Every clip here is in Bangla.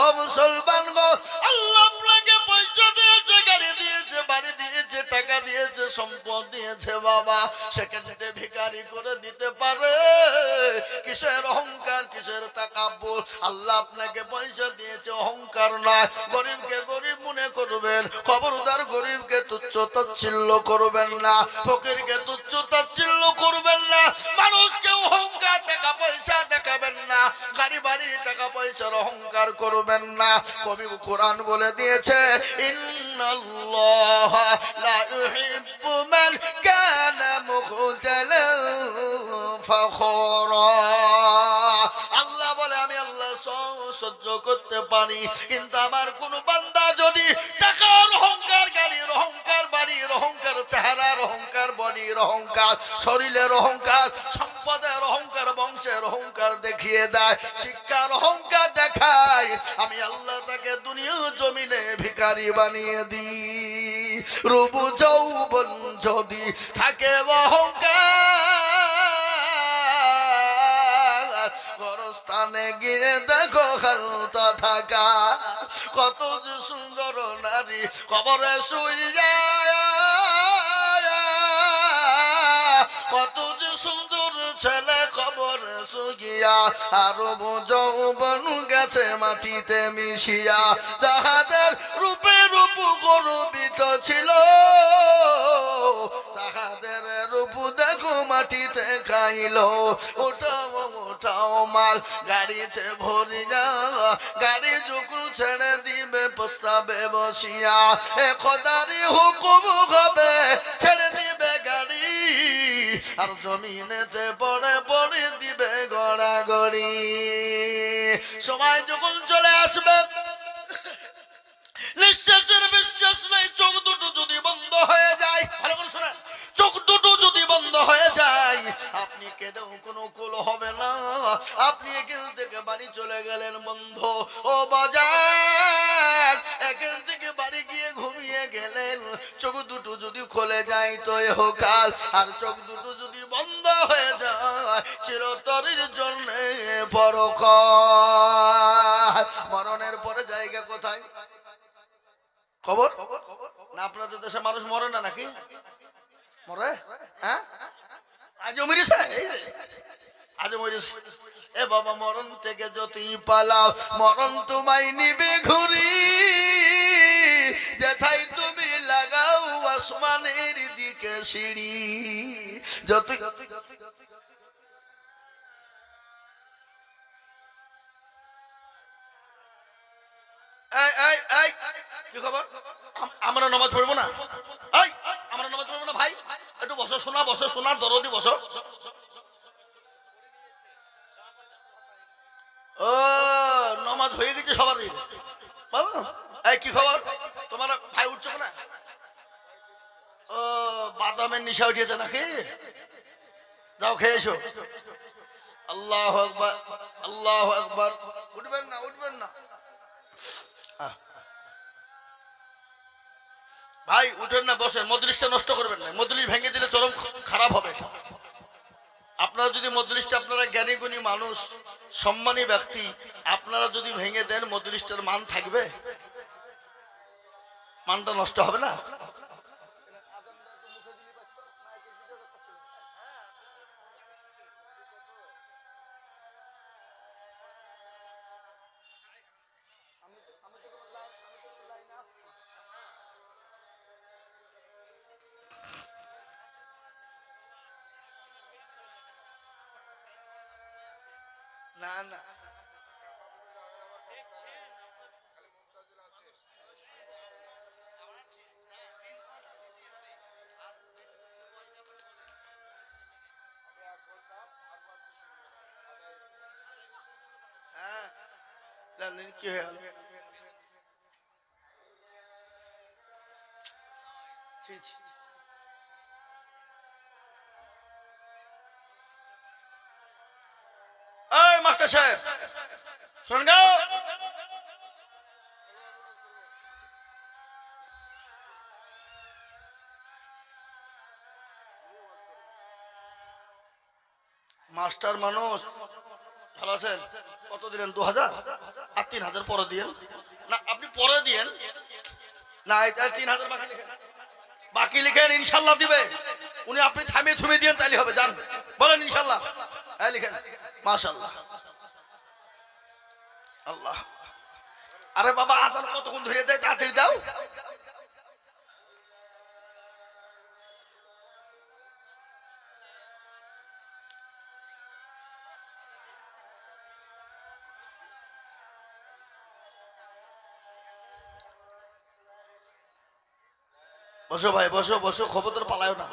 ও মুসলমান গো, আল্লাহ আপনাকে পয়সা দিয়েছে, গাড়ি দিয়েছে, বাড়ি দিয়েছে, টাকা দিয়েছে, সম্পদ দিয়েছে বাবা। সেখানে ভিখারি করে দিতে পারে। কিসের অহংকার, কিসের তাকাব্বুর আল্লাহ আপনাকে পয়সা দিয়েছে, অহংকার না গরিবকে গরিব মনে করবেন, খবরদার গরিবকে তুচ্ছ তাচ্ছিল্য করবেন না। ফকিরকে তুচ্ছ তাচ্ছিল্য গাড়ি বাড়ি টাকা পয়সার অহংকার করবেন না। কবি কোরআন বলে দিয়েছে, ইন্নাল্লাহ লা ইউহিব্বু মান কানা মুখতালান সহ্য করতে পারি। কিন্তু আমার কোন বান্দা যদি টাকার অহংকার, গাড়ির অহংকার, বাড়ির অহংকার, চেহারার অহংকার, বডির অহংকার, শরীরের অহংকার, সম্পদের অহংকার, বংশের অহংকার দেখিয়ে দেয়, শিক্ষার অহংকার দেখায়, আমি আল্লাহ তাকে দুনিয়া জমিনে ভিখারি বানিয়ে দিই। রূপ যৌবন যদি থাকে অহংকার গরস্থানে গিয়ে দেখো খালতা থাকা কত যে সুন্দর নারী কবরে শুই যায় কত ছেলে খবরে সুগিয়া, আরও যৌবন গেছে মাটিতে মিশিয়া। তাহাদের রূপে রূপ গর্বিত ছিল। তাহাদের রূপ দেখো মাটিতে খাইল। ওটাও ওটাও মাল গাড়িতে ভরি না গাড়ি যখন ছেড়ে দিবে, প্রস্তাবে বসিয়া। এ খোদারি হুকুম হবে, ছেড়ে দিবে গাড়ি। আর জমিনেতে পড়ে পড়ে দিবে গড়াগড়ি। সময় যখন চলে আসবে, নিঃশ্বাসের বিশ্বাস নেই, চোখ দুটো যদি বন্ধ হয়ে যায়। ভালো করে শোনেন, চোখ দুটো যদি বন্ধ হয়ে যায়, আপনি কেঁদেও কোনো কুল হবে না। আপনি এখান থেকে বাড়ি চলে গেলেন বন্ধ। ও বাজার, এখান থেকে বাড়ি গিয়ে ঘুমিয়ে গেলেন। চোখ দুটো যদি খুলে যায়, তো এ কাল আর চোখ দুটো যদি হয়ে যায় জন্য মরণের পরে জায়গা কোথায়? খবর? না আপনাদের দেশে মানুষ মরে না নাকি? মরে? হ্যাঁ? এ বাবা, মরণ থেকে যতই পালাও, মরণ তোমায় নিবে ঘুরি। যেথাই তুমি লাগাও আসমানের দিকে সিঁড়ি। যত আমরা নামাজ পড়ব না? আমরা নামাজ পড়ব না ভাই? একটু বসো, শোনা বসো, শোনা, দরদি বসো। ও হয়ে গেছে এই, কি খবর? তোমার ভাই উঠছো না ও, বাদামের নিশা নাকি? যাও, খেয়ে আল্লাহ আকবার আল্লাহ আকবার। উঠেন না বসেন মজলিসটা নষ্ট করবেন না। মজলিস ভেঙে দিলে চরম খারাপ হবে আপনারা যদি মজলিসটা, আপনারা জ্ঞানী গুণী মানুষ, সম্মানী ব্যক্তি, আপনারা যদি ভেঙে দেন, মজলিসটার মান থাকবে? মানটা নষ্ট হবে না? জানেন কি হয়ে? গেল মাস্টার মানুষ ভালো আছেন? কত দিলেন দু হাজার? তিন হাজার পরে দিয়েন। না, আপনি পরে দিয়েন। না তিন হাজার বাকি লিখেন ইনশাল্লাহ দিবে। উনি আপনি থামিয়ে থুমিয়ে দিয়েন তাহলে হবে জান বলেন, ইনশাল্লাহ। লিখেন মাশাল্লাহ আল্লাহ। আরে বাবা, আজান কতক্ষণ ধরে দেয়, তাড়াতাড়ি দাও। বসো ভাই, বসো বসো, খবরদার পালায় না।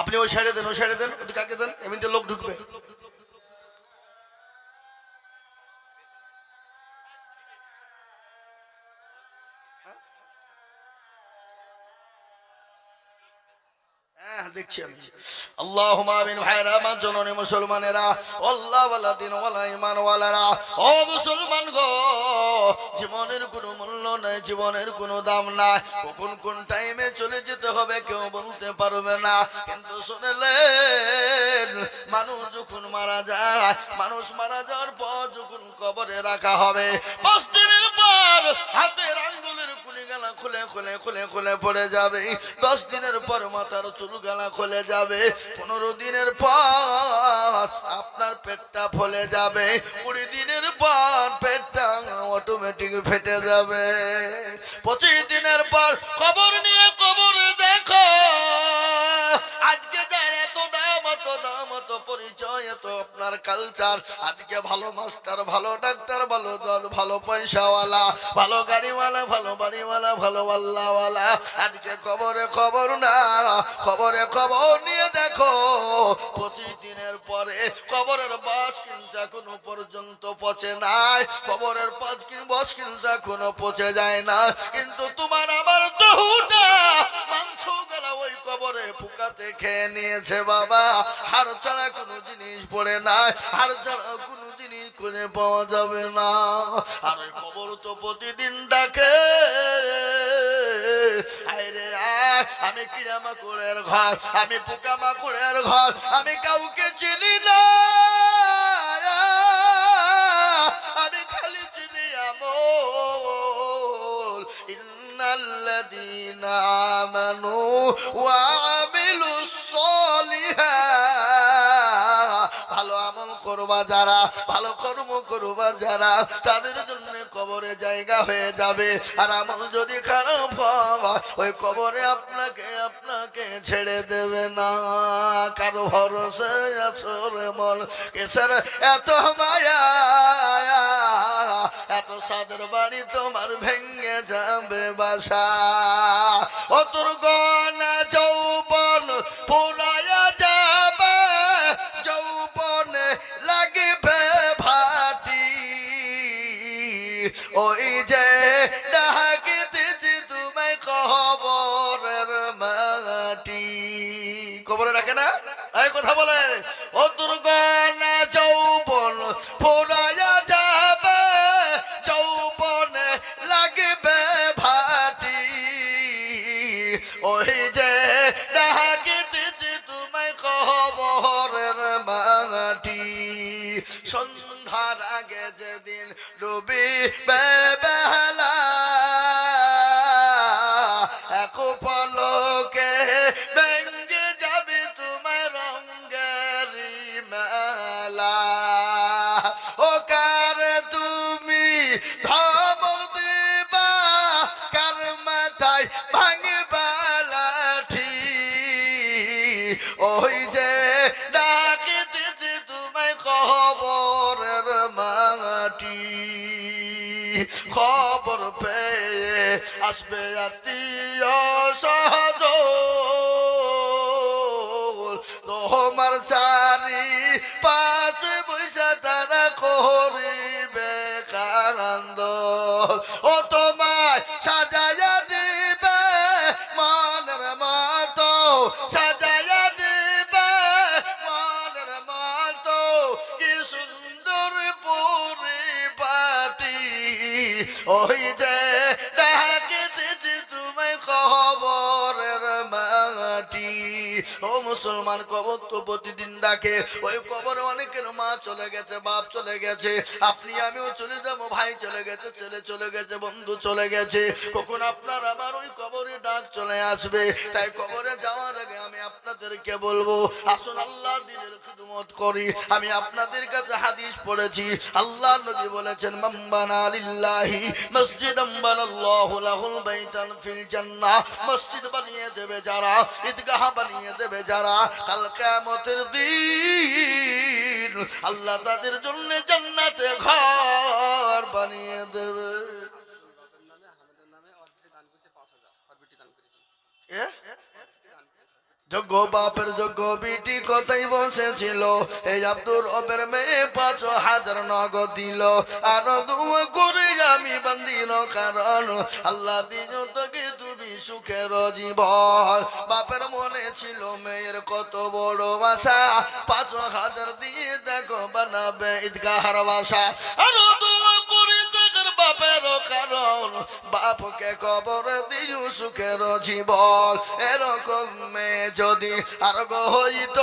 আপনি ওই সাইডে দেন, ওই সাইডে দেন ওই কাকে দেন, এমনিতে লোক ঢুকবে। দেখছি জীবনের কোনো মূল্য নাই, জীবনের কোনো দাম নাই, কখন কোন টাইমে চলে যেতে হবে কেউ বলতে পারবে না। কিন্তু শুনলেন, মানুষ যখন মারা যায়, মানুষ মারা যাওয়ার পর যখন কবরে রাখা হবে পাঁচ পর খুলে খুলে খুলে খুলে পড়ে যাবে। দশ দিনের পর মাথার চুল গালা খুলে যাবে। পনেরো দিনের পর আপনার পেটটা ফলে যাবে। কুড়ি দিনের পর পেটটা অটোমেটিক ফেটে যাবে। পঁচিশ দিনের পর খবর নিয়ে কবরে আপনার কালচার। আজকে ভালো মাস্টার, ভালো ডাক্তার, ভালো জজ ভালো পয়সাওয়ালা, ভালো গাড়িওয়ালা, ভালো বাড়িওয়ালা, ভালো আল্লাহওয়ালা। আজকে খবরে খবর না, খবরে খবর নিয়ে দেখো। পঁচিশ দিনের পরে খবরের বাস কিন্তু এখনও পর্যন্ত পচে নাই। খবরের পাঁচ বস কিন্তু এখনও পচে যায় না। কিন্তু তোমার আমার দহুটা কবরে ফুকাতে খেয়ে নিয়েছে বাবা। হার ছাড়া কোনো জিনিস পড়ে না হার ছাড়া কোনো জিনিস খুঁজে পাওয়া যাবে না। আর কবর তো প্রতিদিন ডাকে। আমি কিরা মাকুড়ের ঘর, আমি পোকা মাকুড়ের ঘর, আমি কাউকে চিনি না। আমি খালি চিনি আমল। ইন্নাল্লাযীনা আমানু ওয়া ভালো আমল করবা যারা, ভালো কর্ম করবা যারা, তাদের জন্য কবরে জায়গা হয়ে যাবে। আর আমল যদি খারাপ হয়, ওই কবরে আপনাকে আপনাকে ছেড়ে দেবে না। কারও ভরসে আসরে মল কেসার এত মায়া, এত সাদের বাড়ি তোমার ভেঙে যাবে বাসা। ও গনা যৌবন পুরায়া রাখে না? এই কথা বলে। ও দুর্গনা যৌবন ফুরায়া যাবে। যৌবনে লাগবে ভাটি। ওই যে ডাকিতেছি সন্ধ্যার আগে যেদিন রবি বেলা, এক পলকে ভেঙ্গে তুমি ধমক দিবা, কার মাথায় ভাঙবা লাঠি? ওই যে ডাকিতেছে তোমায় খবরের মাটি। খবর পেয়ে আসবে আত্মীয় সহজ তোমার চারি পাশে বৈশা তারা করিবে। ও তোমায় সাজাইয়া দিবে, মানের মতো। সাজাইয়া দিবে, মানের মতো। কি সুন্দর পরিপাটি। ওই যে ও মুসলমান কবর তো প্রতিদিন ডাকে। ওই কবরে অনেকের মা চলে গেছে, বাপ চলে গেছে। আপনি, আমিও চলে যাব, ভাই চলে গেছে, ছেলে চলে গেছে, বন্ধু চলে গেছে। কখন আপনার আমার ওই কবরে ডাক চলে আসবে। তাই কবরে যাওয়ার আপনাদেরকে বলব আসুন আল্লাহ দিনের খিদমত করি। আমি আপনাদের কাছে হাদিস পড়েছি। আল্লাহ নবী বলেছেন মাম্বানা লিল্লাহি মসজিদাম বানাল্লাহু লাহুল বাইতান ফিল জান্নাহ। মসজিদ বানিয়ে দেবে যারা ঈদগাহ বানিয়ে দেবে যারা। কাল কিয়ামতের দিন আল্লাহ তাদের জন্য জান্নাতে ঘর বানিয়ে দেবে। এ? যোগ্য বাপের যোগ্য বিটি কোথায় বসেছিল? এই আব্দুর রবের মেয়ে পাঁচ হাজার নগদ দিল। আর দুয়া করে আমি বান্দির কারণ। আল্লাহ দিন তোকে তুমি সুখের জীবন বাপের মনে ছিল মেয়ের কত বড় আশা। পাঁচ হাজার দিয়ে দেখো বানাবে ঈদগাহার বাসা। আর বাপের কারণ? বাপকে কবর দিও সুখের জীবন। এরকম মেয়ে যদি আর হইত,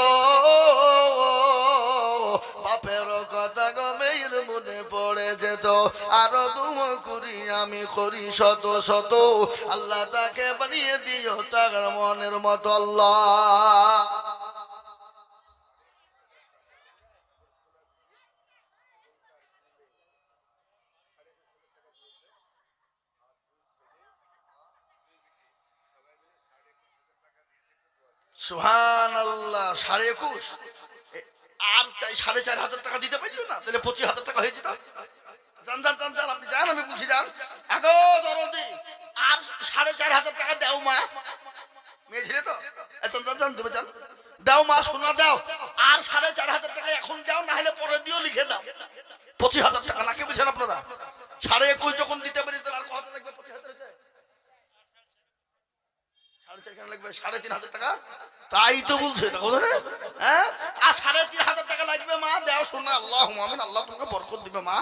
বাপের কথা গো মেয়ের মনে পড়ে যেত। আরও দুম করি আমি করি শত শত। আল্লাহ তাকে বানিয়ে দিও তার মনের মতো আল্লাহ। সুহান আল্লাহ সাড়ে একুশ? আর চাই সাড়ে চার হাজার টাকা দিতে পারছ না, তাহলে পঁচিশ হাজার টাকা হয়ে যেত। যান যান যান যান, আপনি যান, আমি বুঝি যান। এগো, দরদি, আর সাড়ে চার হাজার টাকা দাও মা। মেয়ে ছেলে তো? যান যান যান, দেবে যান। দাও মা, সোনা দাও। আর সাড়ে চার হাজার টাকা এখন দাও, না হলে পরে দিও লিখে দাও। পঁচিশ হাজার টাকা নাকি বুঝেন আপনারা? সাড়ে একুশ যখন দিতে পারি, তাহলে আর কত লাগবে পঁচিশ হাজার টাকা? তাই তো বলছে? হ্যাঁ? সাড়ে তিন হাজার টাকা লাগবে, মা? দেও শোনা, আল্লাহ মামিন, আল্লাহ তোমাকে বরকত দিবে, মা।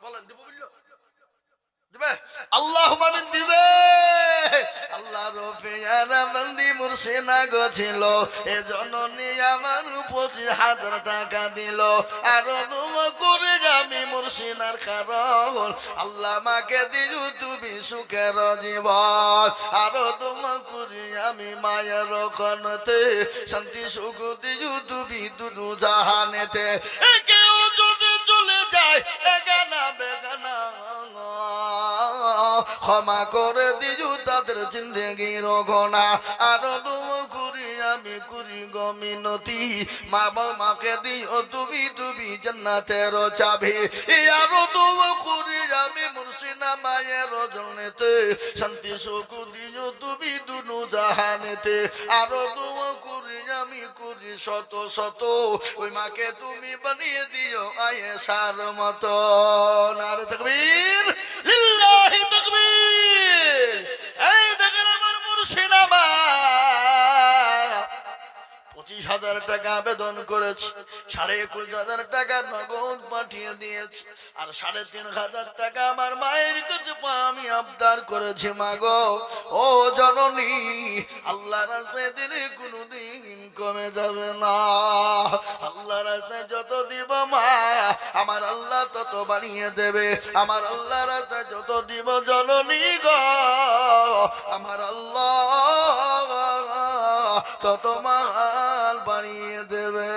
বলেন, দিব বলল? দিবে? আল্লাহ মামিন দিবে। আল্লাহ বন্দি। গছিল এ জননী আমার পঁচিশ হাজার টাকা দিল। আর করে আমি মুর্শিনার কারণ, আল্লাহ মাকে দিল তুমি সুখের জীবন। করি আমি মায়ের শান্তি সুখ দিল তুমি দুনু জাহানেতে। কেউ চলে যায় ক্ষমা করে দিজু তাদের জিন্দগির ঘনা আর তুম করি, আমি করি গমিনতি মা মাকে দিও, তুমি তুমি জান্নাতের চাবি। আর তুম করি, আমি মুর্শিনা মায়ের জনেতে শান্তি সুখ দিও, তুমি দুনু জাহানেতে। আর তুম আমি করি শত শত, ওই মাকে তুমি বানিয়ে দিও আয়েশার মতো। নার তকবীর, লিল্লাহি তকবীর। এই দেখেন আমার মুর্শিদ পঁচিশ হাজার টাকা আবেদন করেছি, সাড়ে একুশ হাজার টাকা নগদ পাঠিয়ে দিয়েছি, আর সাড়ে তিন হাজার টাকা আমার মায়ের কাছে আমি আবদার করেছি মাগো ও জননী, আল্লাহ রাস্তায় দিলে কোনোদিন কমে যাবে না। আল্লাহ রাস্তায় যত দিব মা, আমার আল্লাহ তত বানিয়ে দেবে। আমার আল্লাহ রাস্তায় যত দিব জননী গো, আমার আল্লাহ তত মাল বানিয়ে দেবে।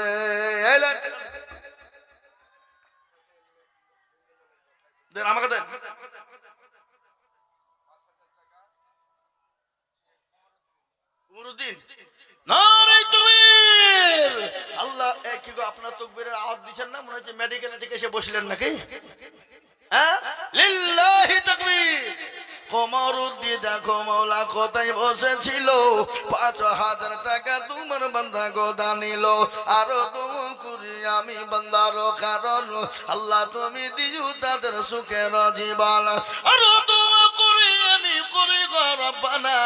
আমাকে দেন। আল্লাহ আপনার না? মনে হচ্ছে মেডিকেলে হ্যাঁ? মৌলা কোথায় বসেছিল? পাঁচ হাজার টাকা আরও আমি বান্দার কারণ। আল্লাহ, তুমি দিও তাদের সুখের জীবন আরও করি গরবানা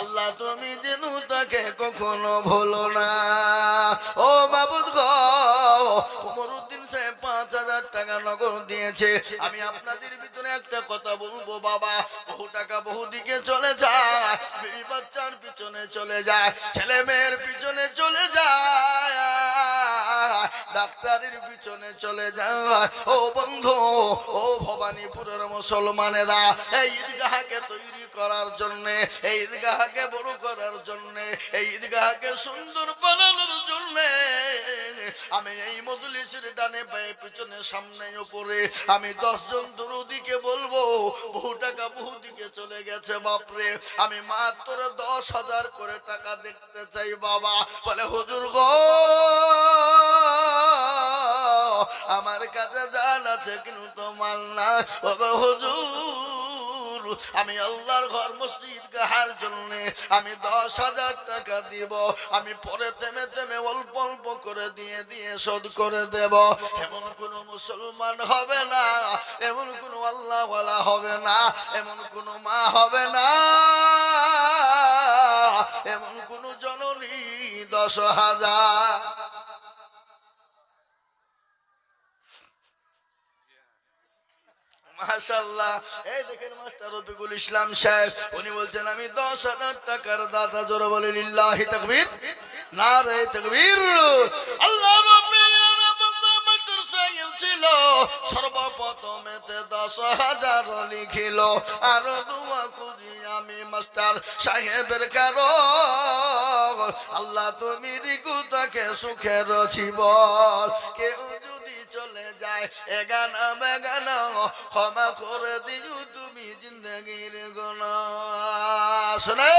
আল্লাহ তুমি যেন তাকে কখনো ভুলো না। ও বাবুদ গো কোমরুদ্দিন সাহেব পাঁচ হাজার টাকা নগদ দিয়েছে। আমি আপনাদের ভিতরে একটা কথা বলব, বাবা। বহু টাকা বহু দিকে চলে যায় বাচ্চার পিছনে চলে যায়, ছেলে মেয়ের পিছনে চলে যায়। ডাক্তারের পিছনে চলে যায়। ও বন্ধু, ও ভবানীপুরের মুসলমানেরা, এই ঈদগাহকে তৈরি করার জন্য, এই ঈদগাহকে বড় করার জন্য, এই ঈদগাহকে সুন্দর বানানোর জন্য, আমি এই মজলিসের ডানে পায়ে পিছনে সামনে উপরে, আমি দশজন দুরুদিকে বলব, বহু টাকা বহু দিকে চলে গেছে, বাপরে, আমি মাত্র দশ হাজার করে টাকা দেখতে চাই, বাবা। বলে, হুজুর গো আমার কাছে জান আছে, কিন্তু মাল না। ও গো হুজুর, আমি আল্লাহর ঘর মসজিদ গাহার জন্য আমি দশ হাজার টাকা দিব। আমি পরে তেমে তেমে অল্প অল্প করে দিয়ে দিয়ে শোধ করে দেব। এমন কোন মুসলমান হবে না, এমন কোন বলা হবে না, এমন কোন মা হবে না। এমন কোন জননী দশ হাজার। উনি বলছেন, আমি দশ হাজার দশ লিখিল, আর দোয়া করি আমি মাস্টার সাহেবের কারণ, আল্লাহ তুমি রিকুতাকে সুখের জীবন, কেউ এগানা বেগানা ক্ষমা করে দিও তুমি জিন্দগির গোনা শোনে,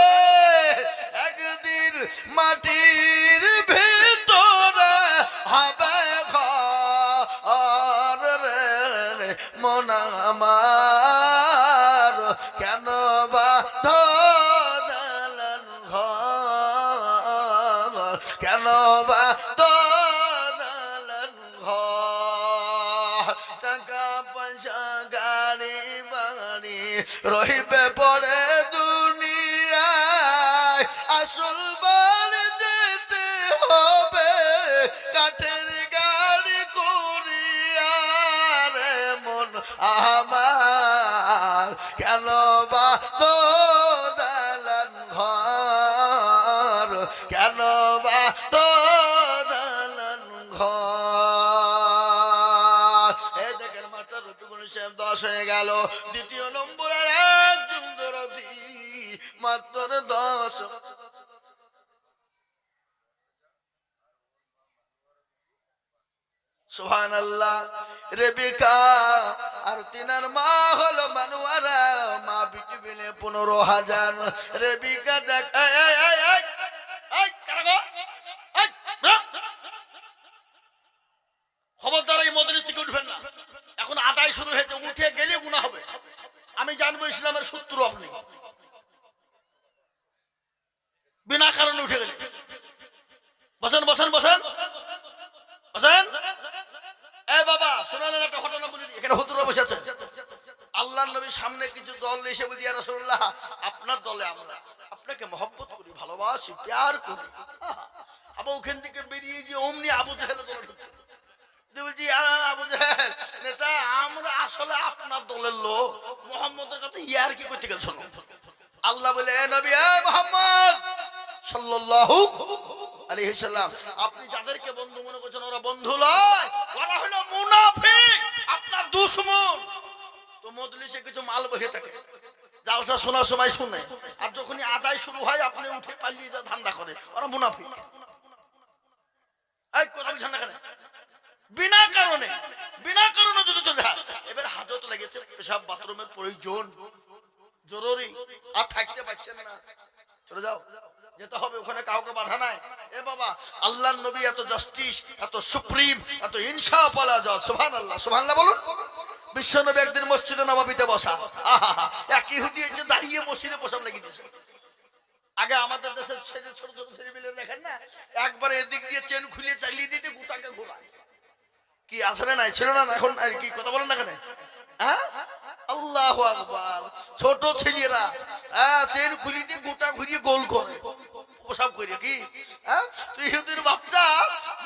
একদিন মাটির ভিতরে হবে রে, মন আমার কেন বা কেন বা রহিবে পরে আসল যেতে হবে কাঠের গাড়ি মন আমার। কেন বা কেন বা তো দশ হয়ে গেল। দ্বিতীয় নম্বরের একজন দরদি, মাত্র দশ। আল্লাহ রেবিকা আর তিনার মা হলো মানুয়ারা, মা বিটি পনেরো হাজার। রেবিকা দেখ এই, এই, এই, এই, এই, কারা গো? এই, বেরো। খবরদার এই মদরিস থেকে উঠবেন না এখন আদায় শুরু হয়েছে উঠে গেলে গুণা হবে। আমি জানব ইসলামের শত্রু আপনি। বিনা কারণে উঠে গেলে। বসেন বসেন বসেন। বসেন। আল্লাহ নবীর সামনে কিছু দল আপনার দলে আপনাকে করি, ভালোবাসি, প্যার ওখান থেকে বেরিয়ে যে অমনি আবু আবু জাহেল নেতা, আমরা আসলে আপনার দলের লোক। মোহাম্মদের কাছে ইয়ার কি করতে গেল শোনো? আল্লাহ বলে, "এ নবী, এ মোহাম্মদ! সাল্লাল্লাহু আলাইহি সাল্লাম। আপনি যাদেরকে বন্ধু মনে করছেন, ওরা বন্ধু নয় ওরা হলো মুনাফিক, আপনার দুশমন। তো মজলিসে কিছু মাল বসে থাকে। জালসা শোনার সময় শুনে। আর যখনই আদায় শুরু হয়, আপনি উঠে পালিয়ে যা ধান্দা করে। ওরা মুনাফিক। এই কোথাও ঝান্ডা কেন বিনা কারণে বিনা কারণে যদি চলে যায় এবার হাজত লেগেছে, পেশাব বাথরুমের প্রয়োজন। জরুরি। আর থাকতে পারছেন না। চলে যাও। যেতে হবে, ওখানে কাউকে বাধা নাই। এ বাবা আল্লাহ নবী এত জাস্টিস এত সুপ্রিম এত ইনসাফ আলা যা সুবহান আল্লাহ সুবহান বলুন। বিশ্ব নবী একদিন মসজিদে নবাবিতে বসা। আহা একই হুদি এসে দাঁড়িয়ে মসজিদে প্রসাব লাগিয়ে দিয়েছে আগে আমাদের দেশের ছেলে, ছোট ছোট ছেলে মিলে দেখেন না? একবার এদিক দিয়ে চেন খুলিয়ে চালিয়ে দিতে গোটাকে ঘোরায়। কি আসলে নাই? ছিল না এখন আর কি? কথা বলেন না কেন হ্যাঁ? আল্লাহ ছোট ছেলেরা হ্যাঁ চেন খুলিয়ে গোটা ঘুরিয়ে গোল করে। কি? হ্যাঁ?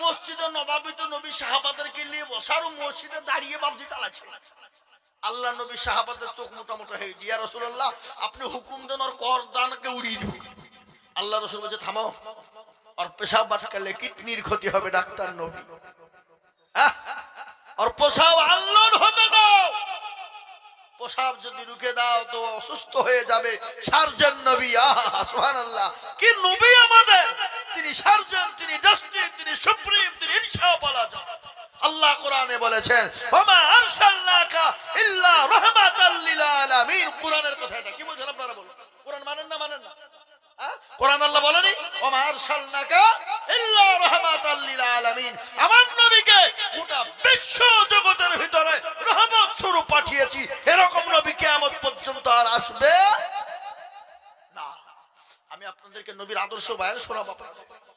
মসজিদে নবাবি তো নবী নিয়ে বসার মসজিদে দাঁড়িয়ে চালাচ্ছে। আল্লাহ সাহাবাদের চোখ মোটা মোটা হয়ে জিয়া রসুল্লাহ আপনি হুকুম দেন ওর কর উড়িয়ে দিবেন আল্লাহ রসুল বলছে, থামো। ওর পেশাব বাটকালে কিডনির ক্ষতি হবে ডাক্তার নবী। ওর পেশাব আল্লাহর হতে দাও। পেশাব যদি রুখে দাও তো অসুস্থ হয়ে যাবে। সার্জন নবী, আহা, সুবহানাল্লাহ। কি নবী আমাদের? তিনি সার্জন, তিনি জাস্টিস, তিনি সুপ্রিম, তিনি ইনসাফওয়ালা আল্লাহ কোরআনে বলেছেন আরসালনাকা ইল্লা রাহমাতাল লিল আলামিন। কোরআনের কথা এটা। কি বলছেন আপনারা বলুন? কোরআন মানেন না মানেন না? হ্যাঁ? কোরআন আল্লাহ বলেনি? আরসালনাকা ইল্লা রাহমাতাল লিল আমার নবীকে বিশ্ব জগতের ভিতরে রহমত স্বরূপ পাঠিয়েছি। এরকম নবী কিয়ামত পর্যন্ত আর আসবে না। আমি আপনাদেরকে নবীর আদর্শ বায়ান শোনাবো। আপনাদের।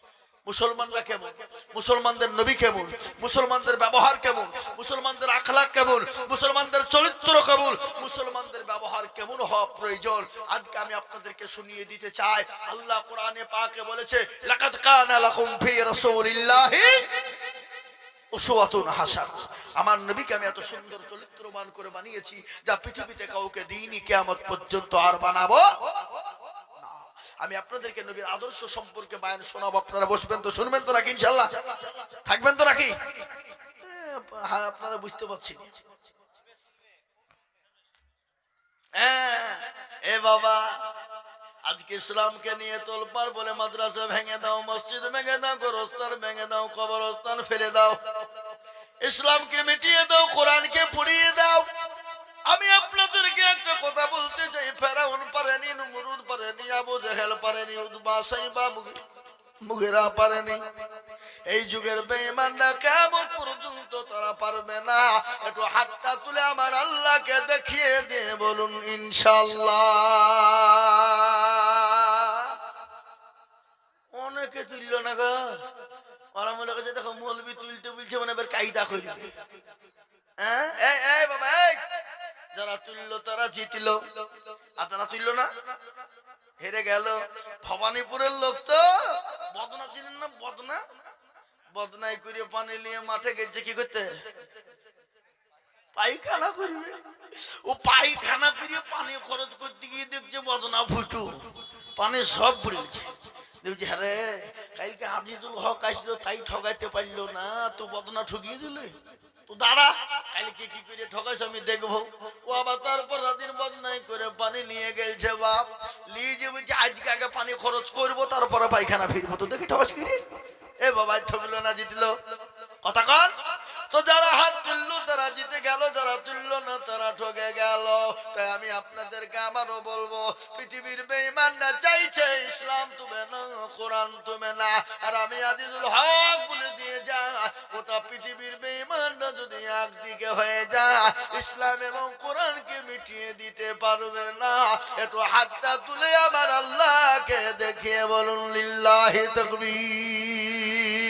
মুসলমানরা কেমন? মুসলমানদের নবী কেমন? মুসলমানদের ব্যবহার কেমন? মুসলমানদের আখলাক কেমন? মুসলমানদের চরিত্র কেমন? মুসলমানদের ব্যবহার কেমন হওয়া প্রয়োজন? আজকে আমি আপনাদেরকে শুনিয়ে দিতে চাই, আল্লাহ কোরআনে পাকে বলেছে, লাকাদ কানা ফি রাসূলিল্লাহি উসওয়াতুন হাসানা। আমার নবীকে আমি এত সুন্দর চরিত্রবান করে বানিয়েছি, যা পৃথিবীতে কাউকে দিইনি, কিয়ামত পর্যন্ত আর বানাবো। আমি আপনাদেরকে নবীর আদর্শ সম্পর্কে বায়ান শোনাবো। আপনারা বসবেন তো শুনবেন তো নাকি ইনশাল্লাহ থাকবেন তো নাকি? হ্যাঁ আপনারা বুঝতে পারছি হ্যাঁ, এ বাবা আজকে ইসলামকে নিয়ে তোলপার বলে মাদ্রাসা ভেঙে দাও মসজিদ ভেঙে দাও গোরস্থান ভেঙে দাও কবরস্থান ফেলে দাও। ইসলামকে মিটিয়ে দাও কোরআনকে পুড়িয়ে দাও। আমি আপনাদেরকে একটা কথা বলতে চাই। ফেরাউন পারেনি নমরুদ পারেনি আবু জেহেল পারেনি উদ্বা সাইবা মুগি- মুগেরা পারেনি। এই যুগের বেঈমানরা কেমন পর্যন্ত তারা পারবে না? একটু হাতটা তুলে আমার আল্লাহকে দেখিয়ে দিয়ে বলুন ইনশাল্লাহ অনেকে তুললো না গো। ওরা মনে করছে দেখো মৌলবি তুলতে বলছে মানে এবার কায়দা করবে হ্যাঁ? এই বাবা, এই। যারা তুললো, তারা জিতল। আর তারা তুলল না, হেরে গেল। ভবানীপুরের লোক তো বদনা, চিনেন না? বদনা? বদনাই করে পানি নিয়ে মাঠে গেছে, কি করতে? পায়খানা করবে। ও পায়খানা পানি খরচ করতে গিয়ে দেখছে বদনা ফুটু। পানি সব দেখছি হ্যাঁ হক তাই না। তো বদনা দিলে। তো দাঁড়া কি করে ঠকাইছ আমি দেখব? ও আবার তারপর রাতের বদনাই করে পানি নিয়ে বাপ। যে আজকে আগে পানি খরচ তারপরে পায়খানা ফিরবো। তো দেখি ঠকাস এ বাবা, ঠকলো না, জিতলো। কথা কর তো যারা হাত তুললো, তারা জিতে গেল, যারা তুললো না, তারা ঠকে গেল। তাই আমি আপনাদেরকে আবারও বলব, পৃথিবীর বেঈমানরা চাইছে, ইসলাম তুমি না, কোরআন তুমি না। আর আমি আজিজুল হক বলে দিয়ে যা ওটা পৃথিবীর বেমান যদি একদিকে হয়ে যায়, ইসলাম এবং কোরআনকে মিটিয়ে দিতে পারবে না। একটু হাতটা তুলে আমার আল্লাহকে দেখিয়ে বলুন, লিল্লাহি তাকবীর।